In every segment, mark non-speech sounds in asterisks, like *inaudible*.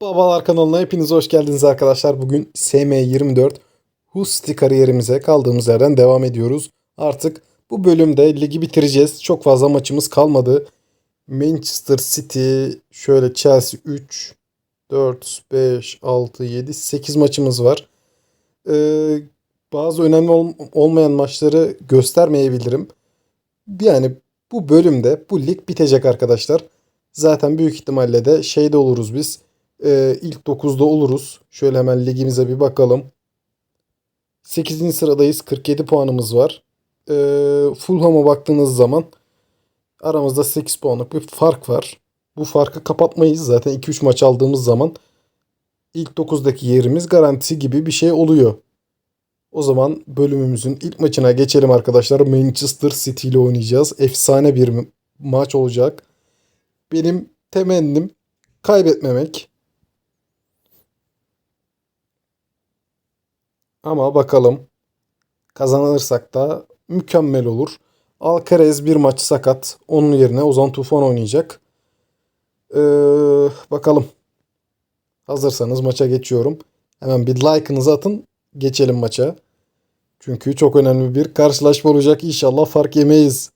Babalar kanalına hepiniz hoş geldiniz arkadaşlar. Bugün SM24 Husti kariyerimize kaldığımız yerden devam ediyoruz. Artık bu bölümde ligi bitireceğiz. Çok fazla maçımız kalmadı. Manchester City, şöyle Chelsea 3, 4, 5, 6, 7, 8 maçımız var. Ee, bazı önemli ol- olmayan maçları göstermeyebilirim. Yani bu bölümde bu lig bitecek arkadaşlar. Zaten büyük ihtimalle de şeyde oluruz biz. Ee, ilk 9'da oluruz. Şöyle hemen ligimize bir bakalım. 8. sıradayız. 47 puanımız var. Ee, Fulham'a baktığınız zaman aramızda 8 puanlık bir fark var. Bu farkı kapatmayız. Zaten 2-3 maç aldığımız zaman ilk 9'daki yerimiz garantisi gibi bir şey oluyor. O zaman bölümümüzün ilk maçına geçelim arkadaşlar. Manchester City ile oynayacağız. Efsane bir maç olacak. Benim temennim kaybetmemek. Ama bakalım kazanırsak da mükemmel olur. Alcaraz bir maç sakat. Onun yerine Ozan Tufan oynayacak. Ee, bakalım. Hazırsanız maça geçiyorum. Hemen bir like'ınızı atın. Geçelim maça. Çünkü çok önemli bir karşılaşma olacak. İnşallah fark yemeyiz.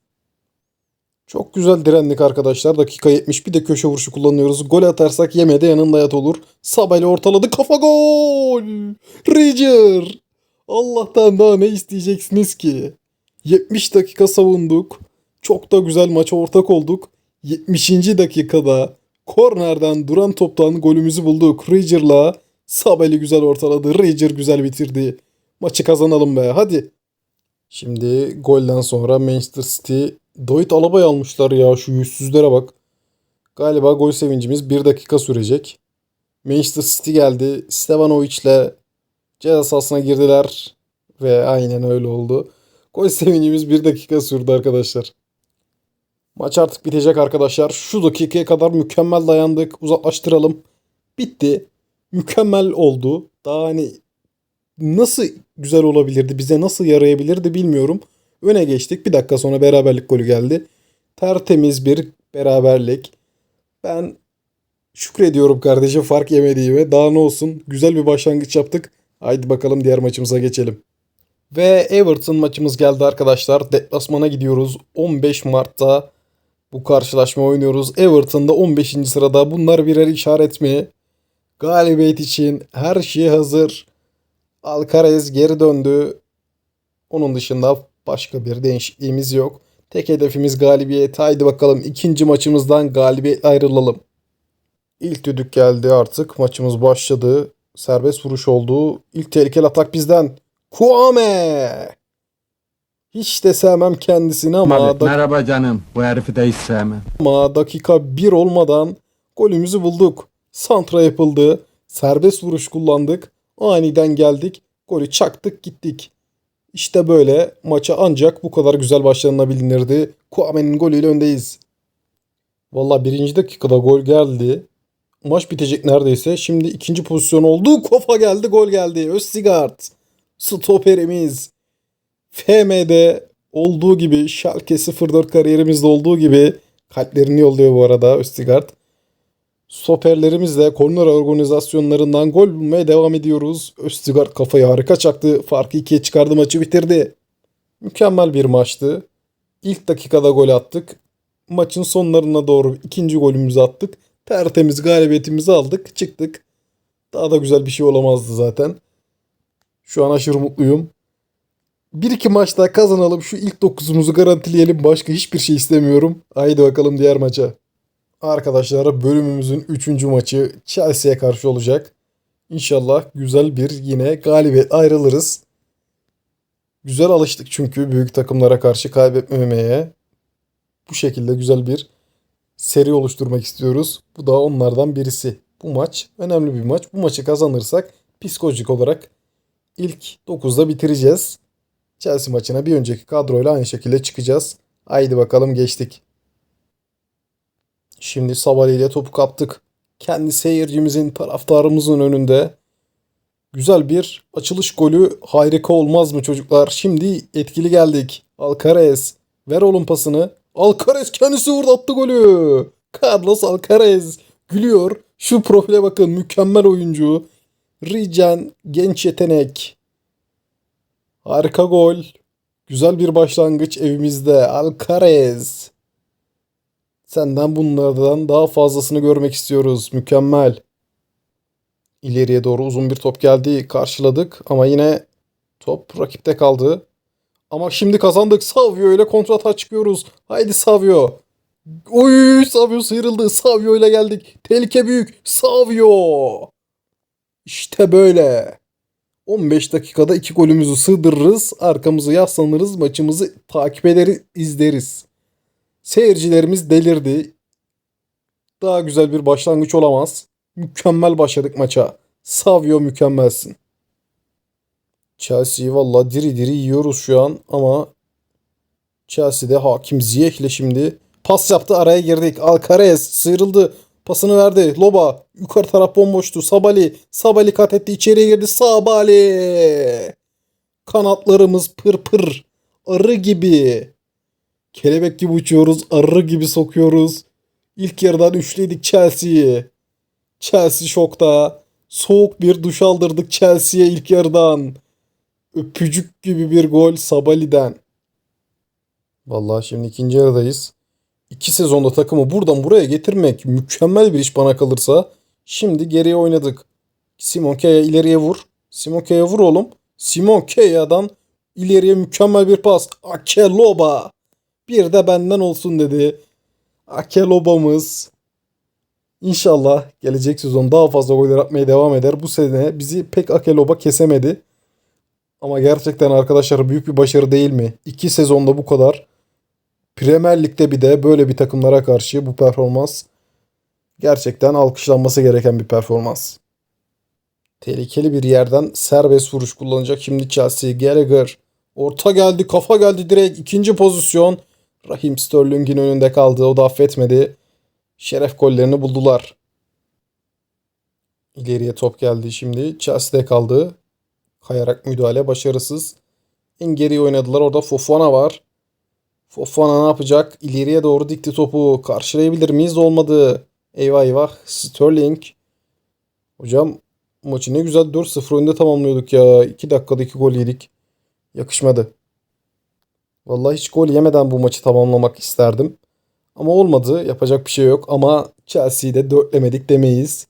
Çok güzel direndik arkadaşlar. Dakika 70 bir de köşe vuruşu kullanıyoruz. Gol atarsak yemede yanında yat olur. Sabah'la ortaladı. Kafa gol! Ridger! Allah'tan daha ne isteyeceksiniz ki? 70 dakika savunduk. Çok da güzel maça ortak olduk. 70. dakikada kornerden duran toptan golümüzü bulduk. Ridger'la Sabah'la güzel ortaladı. Ridger güzel bitirdi. Maçı kazanalım be hadi. Şimdi golden sonra Manchester City Doit Alaba'yı almışlar ya şu yüzsüzlere bak. Galiba gol sevincimiz bir dakika sürecek. Manchester City geldi. Stevanovic ceza sahasına girdiler. Ve aynen öyle oldu. Gol sevincimiz bir dakika sürdü arkadaşlar. Maç artık bitecek arkadaşlar. Şu dakikaya kadar mükemmel dayandık. Uzaklaştıralım. Bitti. Mükemmel oldu. Daha hani nasıl güzel olabilirdi, bize nasıl yarayabilirdi bilmiyorum. Öne geçtik. Bir dakika sonra beraberlik golü geldi. Tertemiz bir beraberlik. Ben şükrediyorum kardeşim fark yemediğime. Daha ne olsun. Güzel bir başlangıç yaptık. Haydi bakalım diğer maçımıza geçelim. Ve Everton maçımız geldi arkadaşlar. Deplasmana gidiyoruz. 15 Mart'ta bu karşılaşma oynuyoruz. Everton'da 15. sırada. Bunlar birer işaret mi? Galibiyet için her şey hazır. Alcaraz geri döndü. Onun dışında başka bir değişikliğimiz yok. Tek hedefimiz galibiyet. Haydi bakalım ikinci maçımızdan galibiyet ayrılalım. İlk düdük geldi artık. Maçımız başladı. Serbest vuruş oldu. İlk tehlikeli atak bizden. Kuame! Hiç de sevmem kendisini ama, Malik, dak- merhaba canım. Bu herifi de hiç sevmem. ama dakika 1 olmadan golümüzü bulduk. Santra yapıldı. Serbest vuruş kullandık. Aniden geldik. Golü çaktık gittik. İşte böyle maça ancak bu kadar güzel başlanılabilirdi. Kuame'nin golüyle öndeyiz. Valla birinci dakikada gol geldi. Maç bitecek neredeyse. Şimdi ikinci pozisyon oldu. Kofa geldi gol geldi. Özsigard. Stoperimiz. FM'de olduğu gibi Schalke 04 kariyerimizde olduğu gibi kalplerini yolluyor bu arada Özsigard. Stoperlerimiz de korner organizasyonlarından gol bulmaya devam ediyoruz. Öztigard kafayı harika çaktı. Farkı ikiye çıkardı maçı bitirdi. Mükemmel bir maçtı. İlk dakikada gol attık. Maçın sonlarına doğru ikinci golümüzü attık. Tertemiz galibiyetimizi aldık. Çıktık. Daha da güzel bir şey olamazdı zaten. Şu an aşırı mutluyum. Bir iki maç daha kazanalım. Şu ilk dokuzumuzu garantileyelim. Başka hiçbir şey istemiyorum. Haydi bakalım diğer maça. Arkadaşlar bölümümüzün 3. maçı Chelsea'ye karşı olacak. İnşallah güzel bir yine galibiyet ayrılırız. Güzel alıştık çünkü büyük takımlara karşı kaybetmemeye. Bu şekilde güzel bir seri oluşturmak istiyoruz. Bu da onlardan birisi. Bu maç önemli bir maç. Bu maçı kazanırsak psikolojik olarak ilk 9'da bitireceğiz. Chelsea maçına bir önceki kadroyla aynı şekilde çıkacağız. Haydi bakalım geçtik. Şimdi Sabali ile topu kaptık. Kendi seyircimizin, taraftarımızın önünde güzel bir açılış golü harika olmaz mı çocuklar? Şimdi etkili geldik. Alcaraz ver oğlum pasını. Alcaraz kendisi vurdu attı golü. Carlos Alcaraz gülüyor. Şu profile bakın mükemmel oyuncu. Rican genç yetenek. Harika gol. Güzel bir başlangıç evimizde. Alcaraz. Senden bunlardan daha fazlasını görmek istiyoruz. Mükemmel. İleriye doğru uzun bir top geldi. Karşıladık ama yine top rakipte kaldı. Ama şimdi kazandık. Savio ile kontrata çıkıyoruz. Haydi Savio. Oy Savio sıyrıldı. Savio ile geldik. Tehlike büyük. Savio. İşte böyle. 15 dakikada iki golümüzü sığdırırız. Arkamızı yaslanırız. Maçımızı takip ederiz, izleriz. Seyircilerimiz delirdi. Daha güzel bir başlangıç olamaz. Mükemmel başladık maça. Savio mükemmelsin. Chelsea'yi valla diri diri yiyoruz şu an ama Chelsea'de hakim Ziyech ile şimdi pas yaptı araya girdik. Alcaraz sıyrıldı. Pasını verdi. Loba. Yukarı taraf bomboştu. Sabali. Sabali kat etti. içeriye girdi. Sabali. Kanatlarımız pır pır. Arı gibi. Kelebek gibi uçuyoruz. Arı gibi sokuyoruz. İlk yarıdan üçledik Chelsea'yi. Chelsea şokta. Soğuk bir duş aldırdık Chelsea'ye ilk yarıdan. Öpücük gibi bir gol Sabali'den. Vallahi şimdi ikinci yarıdayız. İki sezonda takımı buradan buraya getirmek mükemmel bir iş bana kalırsa. Şimdi geriye oynadık. Simon Keya ileriye vur. Simon Keya vur oğlum. Simon Keya'dan ileriye mükemmel bir pas. Akeloba. Bir de benden olsun dedi. Akeloba'mız. İnşallah gelecek sezon daha fazla goller atmaya devam eder. Bu sene bizi pek Akeloba kesemedi. Ama gerçekten arkadaşlar büyük bir başarı değil mi? İki sezonda bu kadar. Premier Lig'de bir de böyle bir takımlara karşı bu performans gerçekten alkışlanması gereken bir performans. Tehlikeli bir yerden serbest vuruş kullanacak şimdi Chelsea. Gallagher orta geldi, kafa geldi direkt ikinci pozisyon. Raheem Sterling'in önünde kaldı. O da affetmedi. Şeref gollerini buldular. İleriye top geldi şimdi. Chelsea'de kaldı. Kayarak müdahale başarısız. En geriye oynadılar. Orada Fofana var. Fofana ne yapacak? İleriye doğru dikti topu. Karşılayabilir miyiz? Olmadı. Eyvah eyvah. Sterling. Hocam maçı ne güzel 4-0 önde tamamlıyorduk ya. 2 dakikada 2 gol yedik. Yakışmadı. Vallahi hiç gol yemeden bu maçı tamamlamak isterdim. Ama olmadı. Yapacak bir şey yok. Ama Chelsea'yi de dörtlemedik demeyiz.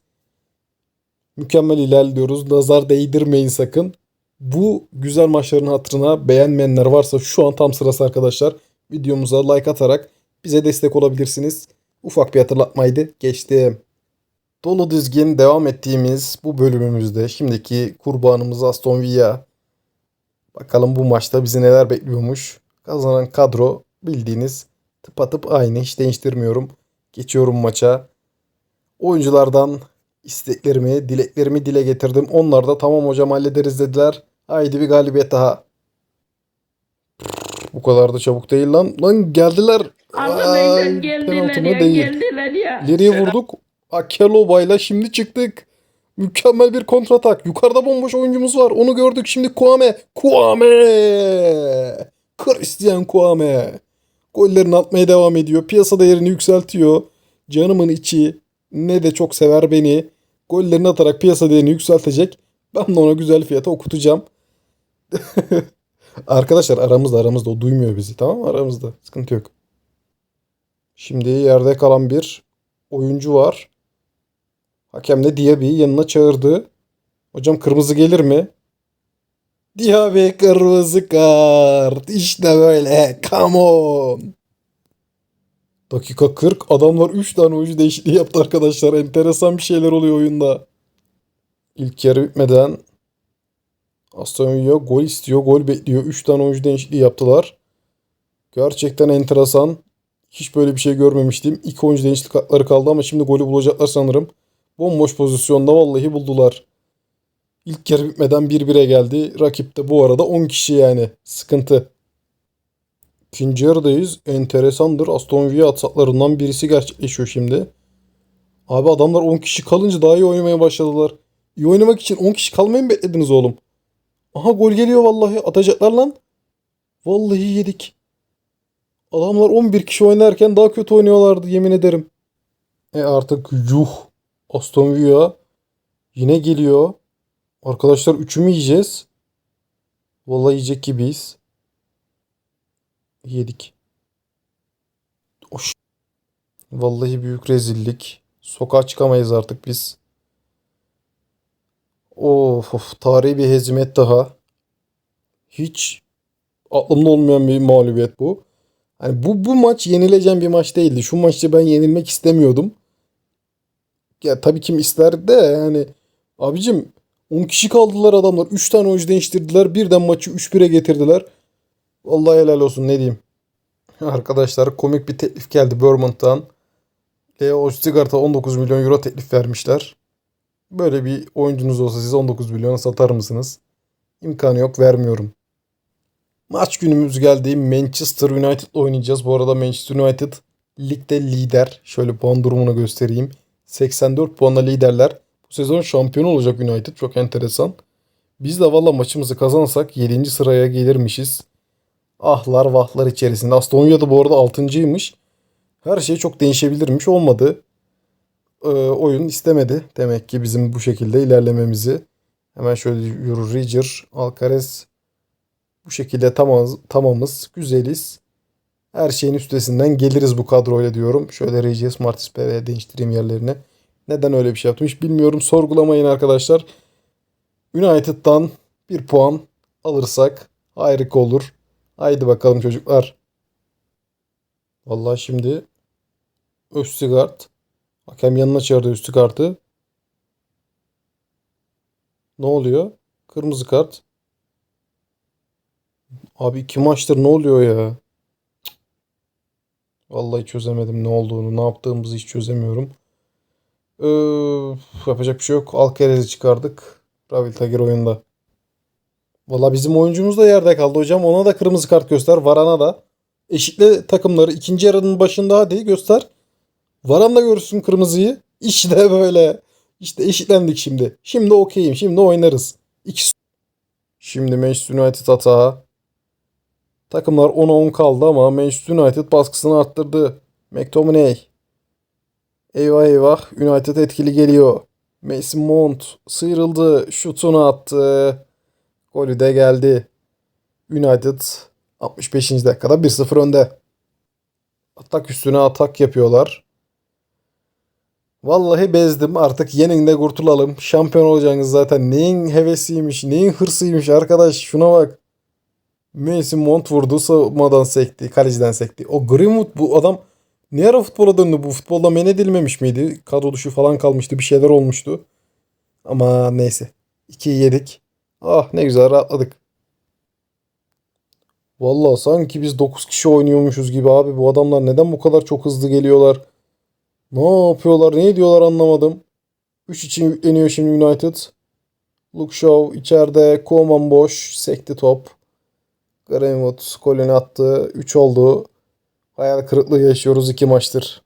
Mükemmel ilerliyoruz. Nazar değdirmeyin sakın. Bu güzel maçların hatırına beğenmeyenler varsa şu an tam sırası arkadaşlar. Videomuza like atarak bize destek olabilirsiniz. Ufak bir hatırlatmaydı. Geçtim. Dolu dizgin devam ettiğimiz bu bölümümüzde şimdiki kurbanımız Aston Villa. Bakalım bu maçta bizi neler bekliyormuş. Kazanan kadro bildiğiniz tıpatıp aynı hiç değiştirmiyorum. Geçiyorum maça. Oyunculardan isteklerimi, dileklerimi dile getirdim. Onlar da tamam hocam hallederiz dediler. Haydi bir galibiyet daha. Bu kadar da çabuk değil lan. Lan geldiler. Ay, geldiler ya değil. geldiler ya. İleriye vurduk. Akeloba'yla şimdi çıktık. Mükemmel bir kontratak. Yukarıda bomboş oyuncumuz var. Onu gördük. Şimdi Kuame. Kuame. Christian Kuame. Gollerini atmaya devam ediyor. Piyasa değerini yükseltiyor. Canımın içi ne de çok sever beni. Gollerini atarak piyasa değerini yükseltecek. Ben de ona güzel fiyata okutacağım. *laughs* Arkadaşlar aramızda aramızda o duymuyor bizi tamam mı? Aramızda sıkıntı yok. Şimdi yerde kalan bir oyuncu var. Hakem de Diaby'i yanına çağırdı. Hocam kırmızı gelir mi? Diaby kırmızı kart. İşte böyle. Come on. Dakika 40. Adamlar 3 tane oyuncu değişikliği yaptı arkadaşlar. Enteresan bir şeyler oluyor oyunda. İlk yarı bitmeden Aston Villa gol istiyor. Gol bekliyor. 3 tane oyuncu değişikliği yaptılar. Gerçekten enteresan. Hiç böyle bir şey görmemiştim. İki oyuncu değişiklik hakları kaldı ama şimdi golü bulacaklar sanırım. Bomboş pozisyonda vallahi buldular. İlk yarı bitmeden 1-1'e geldi. Rakip de bu arada 10 kişi yani. Sıkıntı. İkinci yarıdayız. Enteresandır. Aston Villa ataklarından birisi gerçekleşiyor şimdi. Abi adamlar 10 kişi kalınca daha iyi oynamaya başladılar. İyi oynamak için 10 kişi kalmayı mı beklediniz oğlum? Aha gol geliyor vallahi. Atacaklar lan. Vallahi yedik. Adamlar 11 kişi oynarken daha kötü oynuyorlardı yemin ederim. E artık yuh. Aston Villa yine geliyor. Arkadaşlar üçü mü yiyeceğiz? Vallahi yiyecek gibiyiz. Yedik. Oş. Vallahi büyük rezillik. Sokağa çıkamayız artık biz. Of of tarihi bir hezimet daha. Hiç aklımda olmayan bir mağlubiyet bu. Hani bu bu maç yenileceğim bir maç değildi. Şu maçta ben yenilmek istemiyordum. Ya tabii kim ister de yani abicim 10 kişi kaldılar adamlar. 3 tane oyuncu değiştirdiler. Birden maçı 3-1'e getirdiler. Vallahi helal olsun ne diyeyim. *laughs* Arkadaşlar komik bir teklif geldi Bournemouth'tan. Leo Öztigart'a 19 milyon euro teklif vermişler. Böyle bir oyuncunuz olsa siz 19 milyona satar mısınız? İmkanı yok vermiyorum. Maç günümüz geldi. Manchester United oynayacağız. Bu arada Manchester United ligde lider. Şöyle puan durumunu göstereyim. 84 puanla liderler. Sezon şampiyon olacak United. Çok enteresan. Biz de valla maçımızı kazansak 7. sıraya gelirmişiz. Ahlar vahlar içerisinde. Aston Villa da bu arada 6.ymış. Her şey çok değişebilirmiş. Olmadı. Ee, oyun istemedi. Demek ki bizim bu şekilde ilerlememizi. Hemen şöyle yürü Ridger, Alcaraz bu şekilde tamamız, tamamız, güzeliz. Her şeyin üstesinden geliriz bu kadroyla diyorum. Şöyle Regis Martis Pereira'ya değiştireyim yerlerini. Neden öyle bir şey yaptım hiç bilmiyorum. Sorgulamayın arkadaşlar. United'dan bir puan alırsak harika olur. Haydi bakalım çocuklar. Vallahi şimdi Östigard hakem yanına çağırdı Östigard'ı. Ne oluyor? Kırmızı kart. Abi iki maçtır ne oluyor ya? Vallahi çözemedim ne olduğunu, ne yaptığımızı hiç çözemiyorum. Ee, yapacak bir şey yok. Alcaraz'ı çıkardık. Ravil Tagir oyunda. Valla bizim oyuncumuz da yerde kaldı hocam. Ona da kırmızı kart göster. Varan'a da. Eşitle takımları. ikinci yarının başında hadi göster. Varan da görsün kırmızıyı. İşte *laughs* böyle. İşte eşitlendik şimdi. Şimdi okeyim. Şimdi oynarız. İki Şimdi Manchester United hata. Takımlar 10'a 10 kaldı ama Manchester United baskısını arttırdı. McTominay. Eyvah eyvah. United etkili geliyor. Mason Mount sıyrıldı. Şutunu attı. Golü de geldi. United 65. dakikada 1-0 önde. Atak üstüne atak yapıyorlar. Vallahi bezdim. Artık yenin de kurtulalım. Şampiyon olacaksınız zaten. Neyin hevesiymiş, neyin hırsıymış arkadaş. Şuna bak. Mason Mount vurdu. Savunmadan sekti. Kaleciden sekti. O Greenwood bu adam ne ara futbola döndü? Bu futbolda men edilmemiş miydi? Kadro dışı falan kalmıştı. Bir şeyler olmuştu. Ama neyse. 2'yi yedik. Ah ne güzel rahatladık. Vallahi sanki biz 9 kişi oynuyormuşuz gibi abi. Bu adamlar neden bu kadar çok hızlı geliyorlar? Ne yapıyorlar? Ne ediyorlar anlamadım. 3 için yükleniyor şimdi United. Luke Shaw içeride. Koeman boş. Sekti top. Greenwood golünü attı. 3 oldu. Hayal kırıklığı yaşıyoruz 2 maçtır.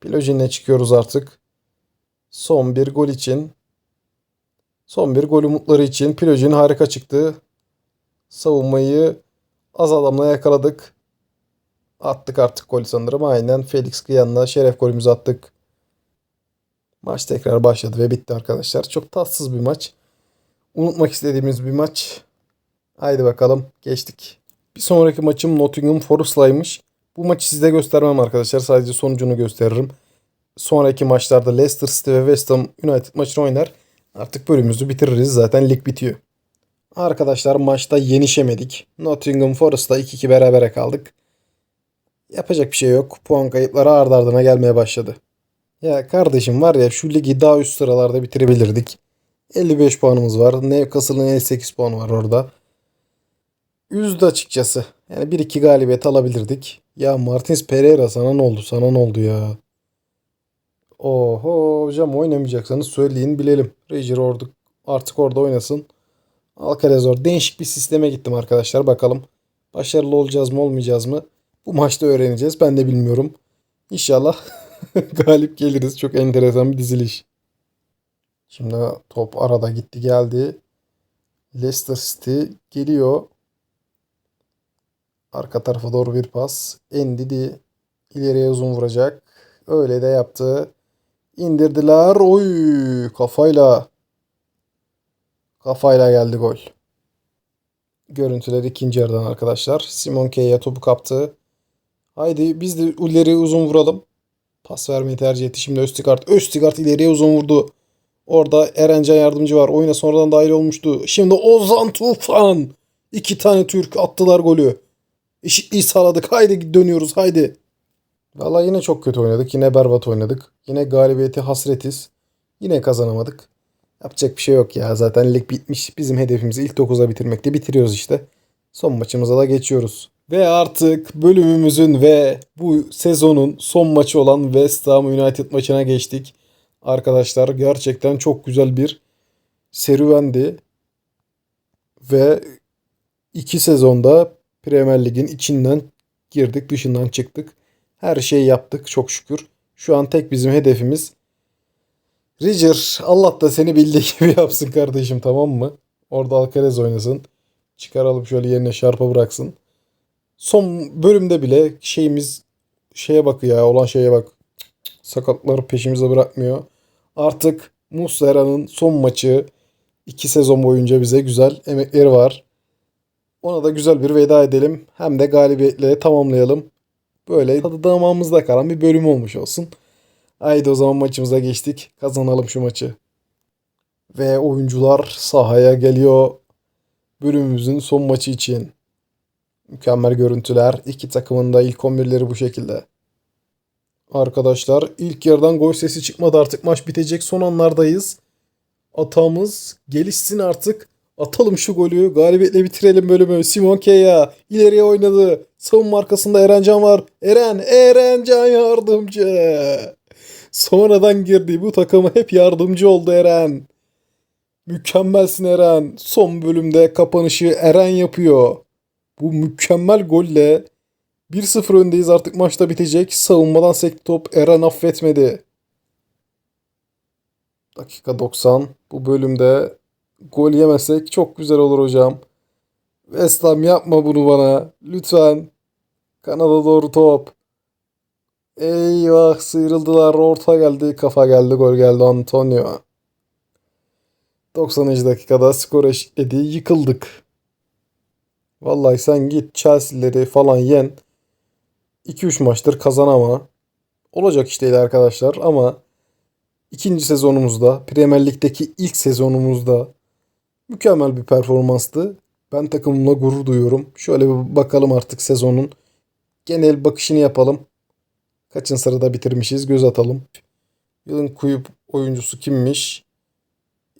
Pilojin'le çıkıyoruz artık. Son bir gol için. Son bir gol umutları için Pilojin harika çıktı. Savunmayı az adamla yakaladık. Attık artık golü sanırım. Aynen Felix Kıyan'la şeref golümüzü attık. Maç tekrar başladı ve bitti arkadaşlar. Çok tatsız bir maç. Unutmak istediğimiz bir maç. Haydi bakalım geçtik. Bir sonraki maçım Nottingham Forest'laymış. Bu maçı size göstermem arkadaşlar. Sadece sonucunu gösteririm. Sonraki maçlarda Leicester City ve West Ham United maçını oynar. Artık bölümümüzü bitiririz. Zaten lig bitiyor. Arkadaşlar maçta yenişemedik. Nottingham Forest'la 2-2 berabere kaldık. Yapacak bir şey yok. Puan kayıpları ardı ardına gelmeye başladı. Ya kardeşim var ya şu ligi daha üst sıralarda bitirebilirdik. 55 puanımız var. Newcastle'ın 58 puanı var orada. Üzdü açıkçası. Yani 1-2 galibiyet alabilirdik. Ya Martins Pereira sana ne oldu? Sana ne oldu ya? Oho hocam oynamayacaksanız söyleyin bilelim. Rejer orada artık orada oynasın. Alcaraz orada. Değişik bir sisteme gittim arkadaşlar. Bakalım başarılı olacağız mı olmayacağız mı? Bu maçta öğreneceğiz. Ben de bilmiyorum. İnşallah *laughs* galip geliriz. Çok enteresan bir diziliş. Şimdi top arada gitti geldi. Leicester City geliyor. Arka tarafa doğru bir pas. Endidi ileriye uzun vuracak. Öyle de yaptı. indirdiler. Oy kafayla. Kafayla geldi gol. Görüntüler ikinci yarıdan arkadaşlar. Simon K'ye topu kaptı. Haydi biz de ileri uzun vuralım. Pas vermeyi tercih etti. Şimdi Östigard. Östigard ileriye uzun vurdu. Orada Erencan yardımcı var. Oyuna sonradan dahil olmuştu. Şimdi Ozan Tufan. İki tane Türk attılar golü. Eşitliği sağladık. *laughs* Haydi dönüyoruz haydi. Vallahi yine çok kötü oynadık. Yine berbat oynadık. Yine galibiyeti hasretiz. Yine kazanamadık. Yapacak bir şey yok ya. Zaten lig bitmiş. Bizim hedefimizi ilk 9'a bitirmekte bitiriyoruz işte. Son maçımıza da geçiyoruz. Ve artık bölümümüzün ve bu sezonun son maçı olan West Ham United maçına geçtik. Arkadaşlar gerçekten çok güzel bir serüvendi. Ve iki sezonda Premier Lig'in içinden girdik dışından çıktık. Her şeyi yaptık çok şükür. Şu an tek bizim hedefimiz Ridger Allah da seni bildiği *laughs* gibi yapsın kardeşim tamam mı? Orada Alcaraz oynasın. Çıkaralım şöyle yerine şarpa bıraksın. Son bölümde bile şeyimiz şeye bak ya olan şeye bak. Sakatları peşimize bırakmıyor. Artık Muslera'nın son maçı iki sezon boyunca bize güzel emekleri var. Ona da güzel bir veda edelim. Hem de galibiyetle tamamlayalım. Böyle tadı damağımızda kalan bir bölüm olmuş olsun. Haydi o zaman maçımıza geçtik. Kazanalım şu maçı. Ve oyuncular sahaya geliyor. Bölümümüzün son maçı için. Mükemmel görüntüler. İki takımın da ilk 11'leri bu şekilde. Arkadaşlar ilk yarıdan gol sesi çıkmadı artık maç bitecek son anlardayız. Atağımız gelişsin artık. Atalım şu golü. Galibiyetle bitirelim bölümü. Simon Keya ileriye oynadı. Savunma arkasında Erencan var. Eren, Erencan yardımcı. Sonradan girdi. Bu takıma hep yardımcı oldu Eren. Mükemmelsin Eren. Son bölümde kapanışı Eren yapıyor. Bu mükemmel golle 1-0 öndeyiz artık maçta bitecek. Savunmadan sekti top Eren affetmedi. Dakika 90. Bu bölümde gol yemesek çok güzel olur hocam. West Ham yapma bunu bana. Lütfen. Kanada doğru top. Eyvah sıyrıldılar. Orta geldi. Kafa geldi. Gol geldi Antonio. 90. dakikada skor eşitledi. Yıkıldık. Vallahi sen git Chelsea'leri falan yen. 2-3 maçtır kazanama. Olacak iş değil arkadaşlar ama ikinci sezonumuzda Premier Lig'deki ilk sezonumuzda mükemmel bir performanstı. Ben takımımla gurur duyuyorum. Şöyle bir bakalım artık sezonun genel bakışını yapalım. Kaçın sırada bitirmişiz göz atalım. Yılın kuyup oyuncusu kimmiş?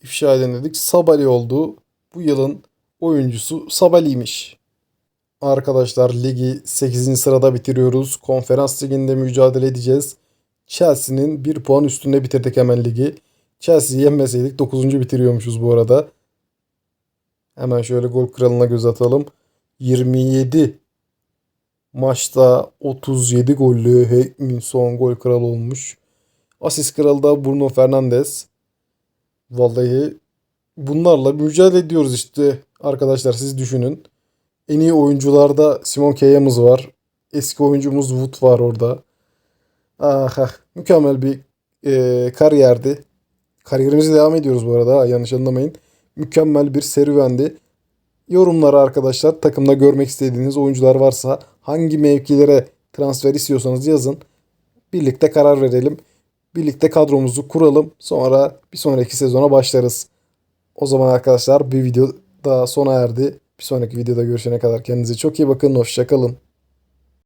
İfşa edin dedik. Sabali oldu. Bu yılın oyuncusu Sabali'ymiş. Arkadaşlar ligi 8. sırada bitiriyoruz. Konferans liginde mücadele edeceğiz. Chelsea'nin 1 puan üstünde bitirdik hemen ligi. Chelsea'yi yenmeseydik 9. bitiriyormuşuz bu arada. Hemen şöyle gol kralına göz atalım. 27 maçta 37 gollü Heung-min gol kralı olmuş. Asist kralı da Bruno Fernandes. Vallahi bunlarla mücadele ediyoruz işte arkadaşlar siz düşünün. En iyi oyuncularda Simon Keya'mız var. Eski oyuncumuz Wood var orada. Ah, ah mükemmel bir e, kariyerdi. Kariyerimize devam ediyoruz bu arada yanlış anlamayın. Mükemmel bir serüvendi. Yorumlara arkadaşlar takımda görmek istediğiniz oyuncular varsa hangi mevkilere transfer istiyorsanız yazın. Birlikte karar verelim. Birlikte kadromuzu kuralım. Sonra bir sonraki sezona başlarız. O zaman arkadaşlar bir video daha sona erdi. Bir sonraki videoda görüşene kadar kendinize çok iyi bakın. Hoşçakalın.